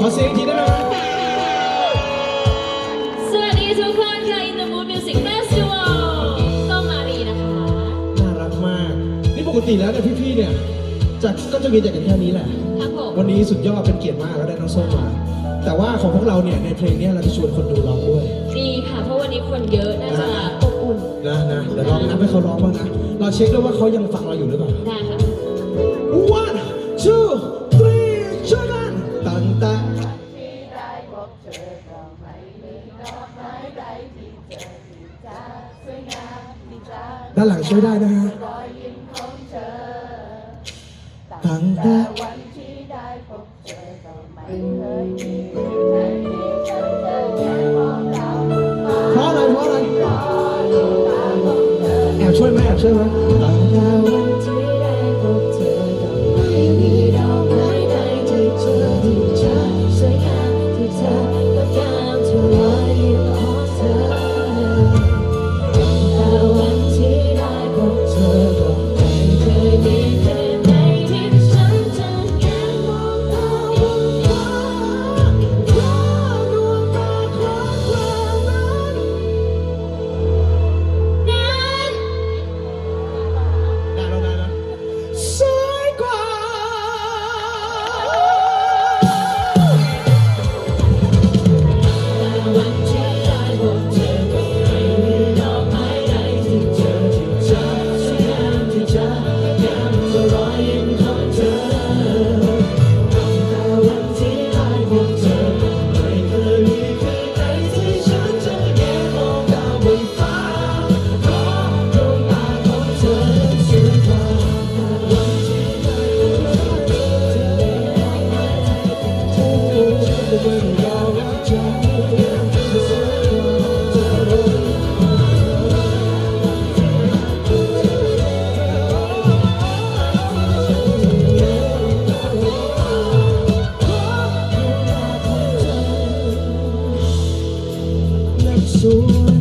ขอเสียงอีทีได้ไหมคสวัสดีทุกคนค่ะ In the Mood Music Festival ต้องมารีนะคะ น่ารักมาก นี่ปกติแล้วเนี่ยพี่ๆเนี่ยจะก็จะมีแต่กันแค่นี้แหละวันนี้สุดยอดเป็นเกียรติมากแล้วได้น้องส้มมา แต่ว่าของพวกเราเนี่ยในเพลงเนี้เราจะชวนคนดูร้องด้วยดีค่ะ เพราะวันนี้คนเยอะ น่าจะอบอุ่นนะนะเดี๋ยวลองนับให้เขาร้องบ้างนะ เราเช็คด้วยว่าเขายังฟังเราอยู่หรือเปล่า ได้ค่ะ ด้านหลังช่วยได้นะฮะตั้งแต่เพราะอะไรเพราะอะไรแอบช่วยไหมแอบช่วยไหมตั้งแต่วัน ส